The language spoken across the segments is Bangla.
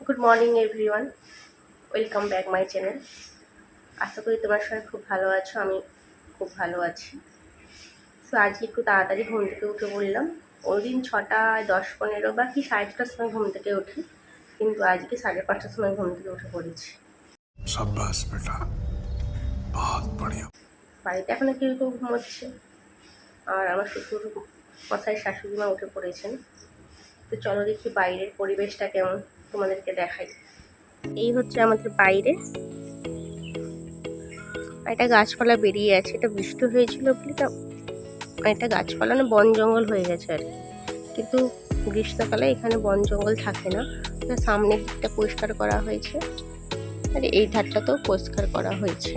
Good morning everyone welcome back my channel আশা করি তোমার সবাই খুব ভালো আছো আমি খুব ভালো আছি। তো আজকে একটু তাড়াতাড়ি ঘুম থেকে উঠে বললাম ওই দিন ছটা দশ পনেরো বা কি সাড়ে ছটার সময় ঘুম থেকে উঠি কিন্তু আজকে সাড়ে পাঁচটার সময় ঘুম থেকে উঠে পড়েছি। বাড়িতে এখনও কেউ কেউ ঘুমোচ্ছে। আর আমার শ্বশুর মশাই শাশুড়ি মা উঠে পড়েছেন। তো চলো দেখি বাইরের পরিবেশটা কেমন। তোমাদেরকে দেখাই। এই হচ্ছে আমাদের বাইরে। একটা গাছপালা বেরিয়ে আছে। এটা বৃষ্টি হয়েছিল বলে একটা গাছপালা না বন জঙ্গল হয়ে গেছে আর কিন্তু গ্রীষ্মকালে এখানে বন জঙ্গল থাকে না। সামনের দিকটা পরিষ্কার করা হয়েছে। আর এই ধারটা তো পরিষ্কার করা হয়েছে।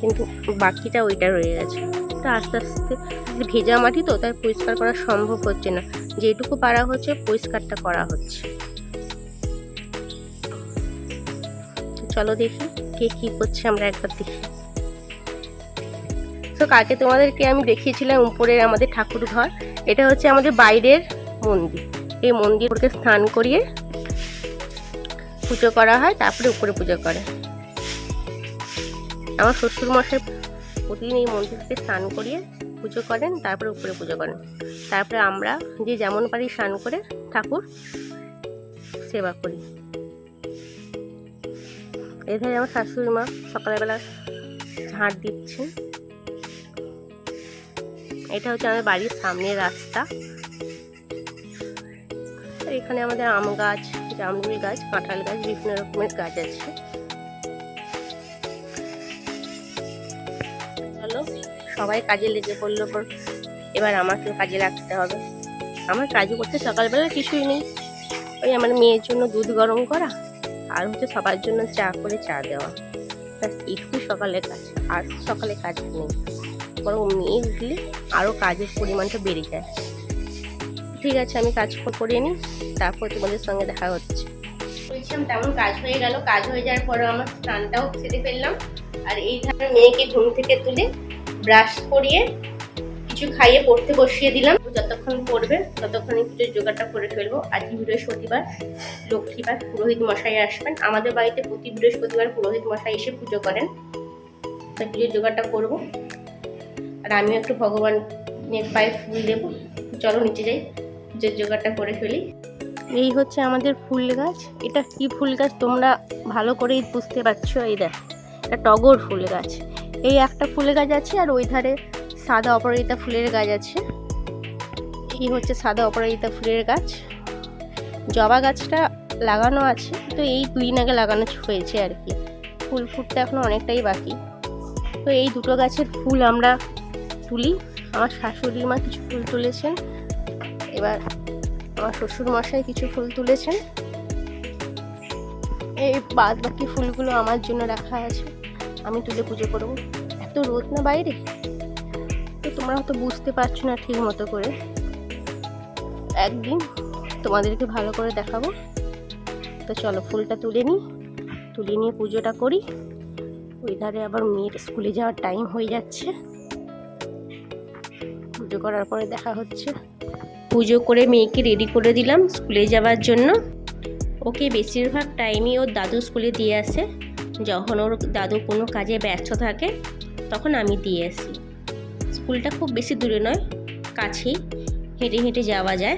কিন্তু বাকিটা ওইটা রয়ে গেছে। তো আস্তে আস্তে ভেজা মাটি তো তাই পরিষ্কার করা সম্ভব হচ্ছে না। যেটুকু পারা হচ্ছে, পরিষ্কারটা করা হচ্ছে। চলো দেখি, কে কি করছে আমরা একবার দেখি। তো কালকে তোমাদেরকে আমি দেখিয়েছিলাম উপরের আমাদের ঠাকুর ঘর। এটা হচ্ছে আমাদের বাইরের মন্দির। এই মন্দিরকে স্নান করিয়ে পুজো করা হয়, তারপরে উপরে পুজো করে। আমার শ্বশুর মশাই প্রতিদিন এই মন্দিরকে স্নান করিয়ে পুজো করেন, তারপরে উপরে পুজো করেন। তারপরে আমরা যে যেমন পারি স্নান করে ঠাকুর সেবা করি। এধারে আমার শাশুড়ি মা সকালবেলা ঝাঁট দিচ্ছে এটা হচ্ছে আমাদের বাড়ির সামনের রাস্তা। এখানে আমাদের আম গাছ, জামরুল গাছ, কাঁঠাল গাছ, বিভিন্ন রকমের গাছ আছে। সবাই কাজে লেগে পড়ল পর এবার আমাকেও কাজে লাগতে হবে। আমার কাজ করতে সকালবেলা কিছুই নেই। ওই আমার মেয়ের জন্য দুধ গরম করা আর হচ্ছে সবার জন্য চা করে চা দেওয়া। ব্যাস, একটু সকালে কাজ, আর সকালে কাজ নেই। বরং মেয়ে উঠলে আরও কাজের পরিমাণটা বেড়ে যায়। ঠিক আছে, আমি কাজ করে নিই, তারপর তোমাদের সঙ্গে দেখা হচ্ছে। বলছিলাম তেমন কাজ হয়ে গেল। কাজ হয়ে যাওয়ার পরে আমার স্নানটাও সেরে ফেললাম। আর এই মেয়েকে ঘুম থেকে তুলে ব্রাশ করিয়ে কিছু খাইয়ে পড়তে বসিয়ে দিলাম। যতক্ষণ পড়বে, ততক্ষণে পুজোর জোগাড়টা করে ফেলব। আজকে বৃহস্পতিবার, লক্ষ্মীবার পুরোহিত মশাই আসবেন। আমাদের বাড়িতে প্রতি বৃহস্পতিবার পুরোহিত মশাই এসে পুজো করেন। তাই পুজোর জোগাড়টা করব। আর আমিও একটু ভগবানের পায়ে ফুল দেবো। চলো নিচে যাই, পুজোর জোগাড়টা করে ফেলি। এই হচ্ছে আমাদের ফুল গাছ। এটা কি ফুল গাছ তোমরা ভালো করেই বুঝতে পারছ? এই দেখ, এটা টগর ফুল গাছ। এই একটা ফুলের গাছ আছে আর ওই ধারে সাদা অপরাজিতা ফুলের গাছ আছে। এই হচ্ছে সাদা অপরাজিতা ফুলের গাছ। জবা গাছটা লাগানো আছে, তো এই দুদিন আগে লাগানো হয়েছে আর কি। ফুল ফুটতে এখনও অনেকটাই বাকি। তো এই দুটো গাছের ফুল আমরা তুলি। আমার শাশুড়ি মা কিছু ফুল তুলেছেন। এবার আমার শ্বশুর মশাই কিছু ফুল তুলেছেন। এই বাদ বাকি ফুলগুলো আমার জন্য রাখা আছে। আমি তুলে পুজো করব। এত রোদ না বাইরে? তো তোমরা হয়তো বুঝতে পারছ না ঠিক মতো করে। একদিন তোমাদেরকে ভালো করে দেখাবো। তো চলো ফুলটা তুলে নিই। তুলে নিয়ে পুজোটা করি। ওই ধারে আবার মেয়ের স্কুলে যাওয়ার টাইম হয়ে যাচ্ছে। পুজো করার পরে দেখা হচ্ছে। পুজো করে মেয়েকে রেডি করে দিলাম স্কুলে যাওয়ার জন্য। ওকে বেশিরভাগ টাইমই ওর দাদু স্কুলে দিয়ে আসে। যখন ওর দাদু কোনো কাজে ব্যস্ত থাকে, তখন আমি দিয়ে আসি। স্কুলটা খুব বেশি দূরে নয়, কাছেই হেঁটে হেঁটে যাওয়া যায়।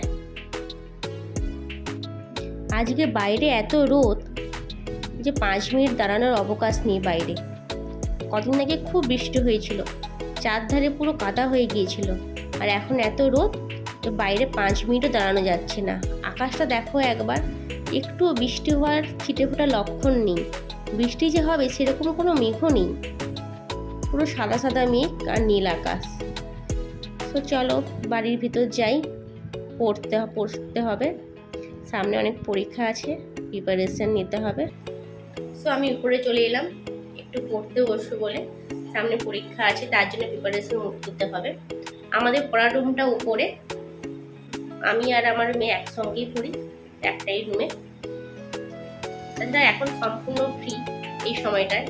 আজকে বাইরে এত রোদ যে পাঁচ মিনিট দাঁড়ানোর অবকাশ নেই বাইরে। কদিন আগে খুব বৃষ্টি হয়েছিল, চারধারে পুরো কাদা হয়ে গিয়েছিল। আর এখন এত রোদ তো বাইরে পাঁচ মিনিটও দাঁড়ানো যাচ্ছে না। আকাশটা দেখো একবার, একটুও বৃষ্টি হওয়ার ছিটে ফোটা লক্ষণ নেই। বৃষ্টি যে হবে সেরকম কোনো মেঘও নেই। পুরো সাদা সাদা মেঘ আর নীল আকাশ। তো চলো বাড়ির ভিতর যাই। পড়তে পড়তে হবে। সামনে অনেক পরীক্ষা আছে প্রিপারেশন নিতে হবে। সো আমি উপরে চলে এলাম। একটু পড়তে বসবো বলে। সামনে পরীক্ষা আছে, তার জন্য প্রিপারেশন নিতে হবে। আমাদের পড়ার রুমটা উপরে। আমি আর আমার মেয়ে একসঙ্গেই পড়ি, একটাই রুমে তাছাড়া এখন সম্পূর্ণ ফ্রি এই সময়টায়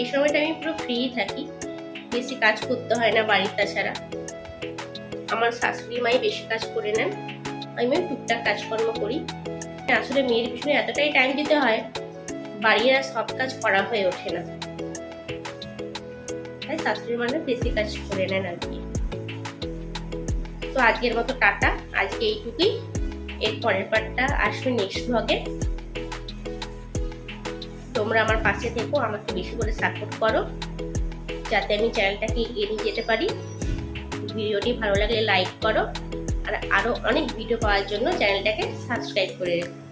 এই সময়টা আমি পুরো ফ্রি থাকি। বেশি কাজ করতে হয় না বাড়ির তাছাড়া। আমার শাশুড়ি, মাই বেশি কাজ করে নেন। আমি টুকটাক কাজকর্ম করি। আসলে মেয়ের পিছনে এতটাই টাইম দিতে হয়, বাড়ির আর সব কাজ করা হয়ে ওঠে না। তাই শাশুড়ি মানে বেশি কাজ করে নেন আর কি। তো আজকের মতো টাটা। আজকে এইটুকুই। এর পরের পার্টটা আসবে নেক্সট ব্লগে তোমরা আমার পাশে থেকো, আমাকে বেশি করে সাপোর্ট করো, যাতে আমি চ্যানেলটাকে এগিয়ে নিয়ে যেতে পারি। ভিডিওটি ভালো লাগলে লাইক করো, আর আরও অনেক ভিডিও পাওয়ার জন্য চ্যানেলটাকে সাবস্ক্রাইব করে রেখো।